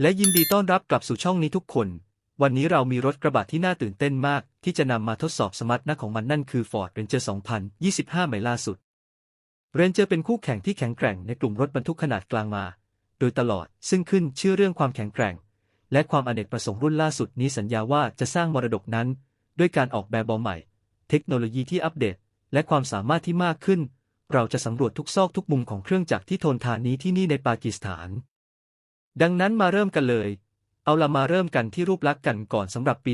และยินดีต้อนรับกลับสู่ช่องนี้ทุกคน วันนี้เรามีรถกระบะที่น่าตื่นเต้นมาก ที่จะนำมาทดสอบสมรรถนะของมันนั่นคือ Ford Ranger 2025 ใหม่ล่าสุด Ranger เป็นคู่แข่งที่แข็งแกร่งในกลุ่มรถบรรทุกขนาดกลางมา โดยตลอดซึ่งขึ้นชื่อเรื่องความแข็งแกร่ง และความอเนกประสงค์รุ่นล่าสุดนี้สัญญาว่าจะสร้างมรดกนั้น ด้วยการออกแบบบอใหม่ เทคโนโลยีที่อัปเดต และความสามารถที่มากขึ้น เราจะสำรวจทุกซอกทุกมุมของเครื่องจักรที่ทนทานนี้ที่นี่ในปากีสถาน ดังนั้นมาเริ่มกันเลย เอาละมาเริ่มกันที่รูปลักษณ์กันก่อนสำหรับปี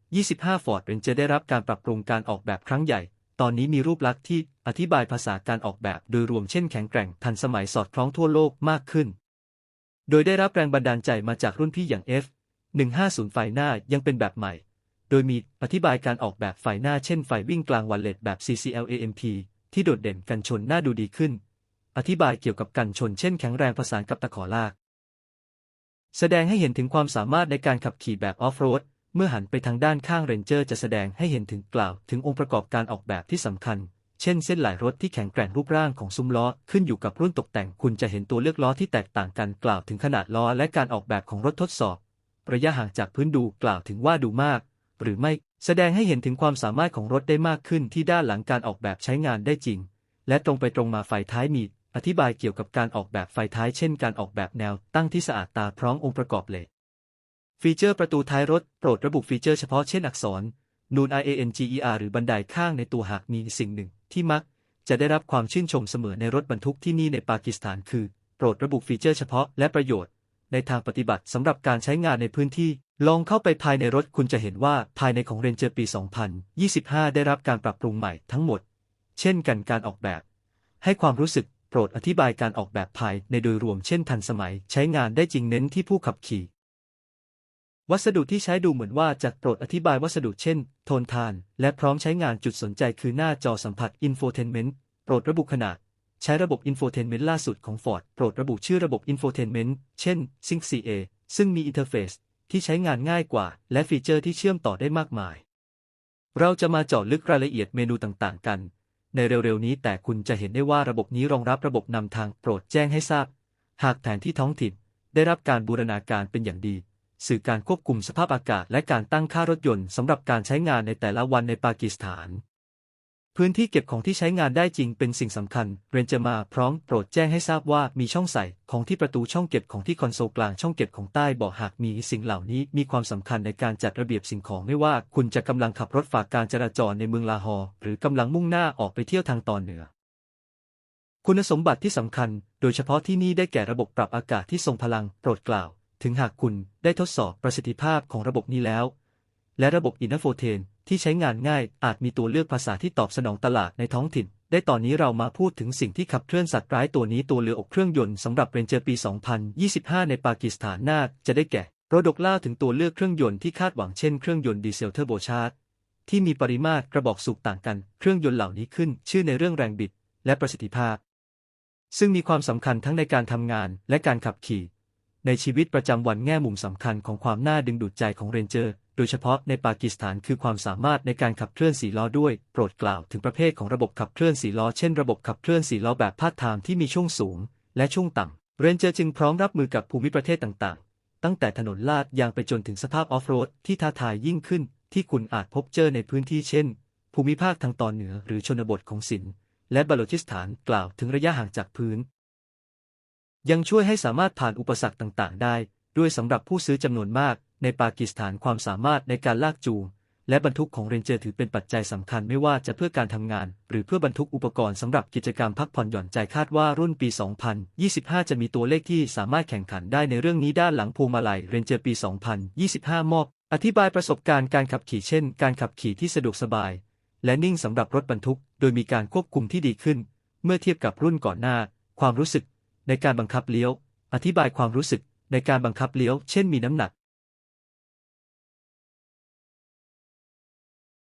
2025 Ford Ranger ได้รับการปรับปรุงการออกแบบครั้งใหญ่ ตอนนี้มีรูปลักษณ์ที่อธิบายภาษาการออกแบบโดยรวมเช่นแข็งแกร่งทันสมัยสอดคล้องทั่วโลกมากขึ้น โดยได้รับแรงบันดาลใจมาจากรุ่นพี่อย่าง F 150ไฟหน้ายังเป็นแบบใหม่ โดยมีอธิบายการออกแบบไฟหน้าเช่นไฟวิ่งกลางวันเลดแบบ CCLAMP ที่โดดเด่นกันชนหน้าดูดีขึ้น อธิบายเกี่ยวกับกันชนเช่นแข็งแรงประสานกับตะขอลาก แสดงให้เห็นถึงความสามารถในการขับขี่แบบออฟโรดเมื่อหันไปทางด้านข้างเรนเจอร์จะแสดงให้เห็นถึงกล่าว ถึงองค์ประกอบการออกแบบที่สำคัญ เช่นเส้นหลายรถที่แข็งแกร่งรูปร่างของซุ้มล้อ ขึ้นอยู่กับรุ่นตกแต่งคุณจะเห็นตัวเลือกล้อที่แตกต่างกันกล่าวถึงขนาดล้อและการออกแบบของรถทดสอบ ระยะห่างจากพื้นดูกล่าวถึงว่าดูมาก หรือไม่ แสดงให้เห็นถึงความสามารถของรถได้มากขึ้นที่ด้านหลังการออกแบบใช้งานได้จริง และตรงไปตรงมาไฟท้ายมีอธิบายเกี่ยวกับการออกแบบไฟท้ายเช่นการออกแบบแนวตั้งที่สะอาดตาพร้อมองค์ประกอบเล็กฟีเจอร์ประตูท้ายรถ โปรดระบุฟีเจอร์เฉพาะเช่นอักษร นูน IANGER หรือบันไดข้างในตัวหากมีสิ่งหนึ่ง ที่มัก จะได้รับความชื่นชมเสมอในรถบรรทุกที่นี่ในปากีสถานคือ โปรดระบุฟีเจอร์เฉพาะและประโยชน์ ในทางปฏิบัติสำหรับการใช้งานในพื้นที่ ลองเข้าไปภายในรถคุณจะเห็นว่าภายในของเรนเจอร์ปี 2025 ได้รับการปรับปรุงใหม่ทั้งหมด เช่นกันการออกแบบ ให้ความรู้สึกโปรดอธิบายการออกแบบภายในโดยรวมเช่นทันสมัย ใช้งานได้จริงเน้นที่ผู้ขับขี่ วัสดุที่ใช้ดูเหมือนว่าจะโปรดอธิบายวัสดุเช่น โทนทาน และพร้อมใช้งานจุดสนใจคือหน้าจอสัมผัส Infotainment โปรดระบุขนาด ใช้ระบบ Infotainment ล่าสุดของ Ford โปรดระบุชื่อระบบ Infotainment เช่น Sync CA ซึ่งมีอินเทอร์เฟซ ที่ใช้งานง่ายกว่า และฟีเจอร์ที่เชื่อมต่อได้มากมาย เราจะมาเจาะลึกรายละเอียดเมนูต่างๆ กัน ในเร็วๆนี้แต่คุณจะเห็นได้ว่าระบบนี้รองรับระบบนำทางโปรดแจ้งให้ทราบ หากแผนที่ท้องถิ่นได้รับการบูรณาการเป็นอย่างดี สื่อการควบคุมสภาพอากาศและการตั้งค่ารถยนต์สำหรับการใช้งานในแต่ละวันในปากีสถาน พื้นที่เก็บของที่ใช้งานได้จริงเป็นสิ่งสำคัญ เรนจะมาพร้อมโปรดแจ้งให้ทราบว่ามีช่องใส่ของที่ประตูช่องเก็บของที่คอนโซลกลางช่องเก็บของใต้เบาะหากมีสิ่งเหล่านี้มีความสำคัญในการจัดระเบียบสิ่งของไม่ว่าคุณจะกำลังขับรถฝ่าการจราจรในเมืองลาฮอร์หรือกำลังมุ่งหน้าออกไปเที่ยวทางตอนเหนือ คุณสมบัติที่สำคัญ โดยเฉพาะที่นี่ได้แก่ระบบปรับอากาศที่ทรงพลังโปรดกล่าว ถึงหากคุณได้ทดสอบประสิทธิภาพของระบบนี้แล้ว และระบบอินโฟเทน ที่ใช้งานง่าย อาจมีตัวเลือกภาษาที่ตอบสนองตลาดในท้องถิ่น ได้ตอนนี้เรามาพูดถึงสิ่งที่ขับเคลื่อนสัตว์ร้ายตัวนี้ตัวเรืออกเครื่องยนต์สำหรับเรนเจอร์ปี 2025 ในปากีสถานน่าจะได้แก่โรดกล่าถึงตัวเลือกเครื่องยนต์ที่คาดหวังเช่นเครื่องยนต์ดีเซลเทอร์โบชาร์จที่มีปริมาตรกระบอกสูบต่างกัน เครื่องยนต์เหล่านี้ขึ้น ชื่อในเรื่องแรงบิด และประสิทธิภาพ ซึ่งมีความสำคัญทั้งในการทำงานและการขับขี่ ในชีวิตประจำวันแง่มุมสำคัญของความน่าดึงดูดใจของเรนเจอร์ โดยเฉพาะในปากีสถานคือความสามารถในการขับเคลื่อนสีล้อด้วย โปรดกล่าวถึงประเภทของระบบขับเคลื่อนสีล้อ เช่นระบบขับเคลื่อนสีล้อแบบพาดทางที่มีช่วงสูง และช่วงต่ำ เรนเจอร์จึงพร้อมรับมือกับภูมิประเทศต่างๆ ตั้งแต่ถนนลาดยางไปจนถึงสภาพออฟโรดที่ท้าทายยิ่งขึ้น ที่คุณอาจพบเจอในพื้นที่เช่น ภูมิภาคทางตอนเหนือหรือชนบทของสินและบาโลชิสถานกล่าวถึงระยะห่างจากพื้น ยังช่วยให้สามารถผ่านอุปสรรคต่างๆ ได้ ด้วยสำหรับผู้ซื้อจำนวนมาก ในปากีสถานความสามารถในการลากจูงและบรรทุกของเรนเจอร์ถือเป็นปัจจัยสำคัญไม่ว่าจะเพื่อการทำงาน หรือเพื่อบรรทุกอุปกรณ์สำหรับกิจกรรมพักผ่อนหย่อนใจคาดว่ารุ่นปี 2025 จะมีตัวเลขที่สามารถแข่งขันได้ในเรื่องนี้ด้านหลังพวงมาลัยเรนเจอร์ปี 2025 มอบ อธิบายประสบการณ์การขับขี่เช่น การขับขี่ที่สะดวกสบาย และนิ่งสำหรับรถบรรทุก โดยมีการควบคุมที่ดีขึ้น เมื่อเทียบกับรุ่นก่อนหน้า ความรู้สึก ในการบังคับเลี้ยว อธิบายความรู้สึก ในการบังคับเลี้ยว เช่นมีน้ำหนัก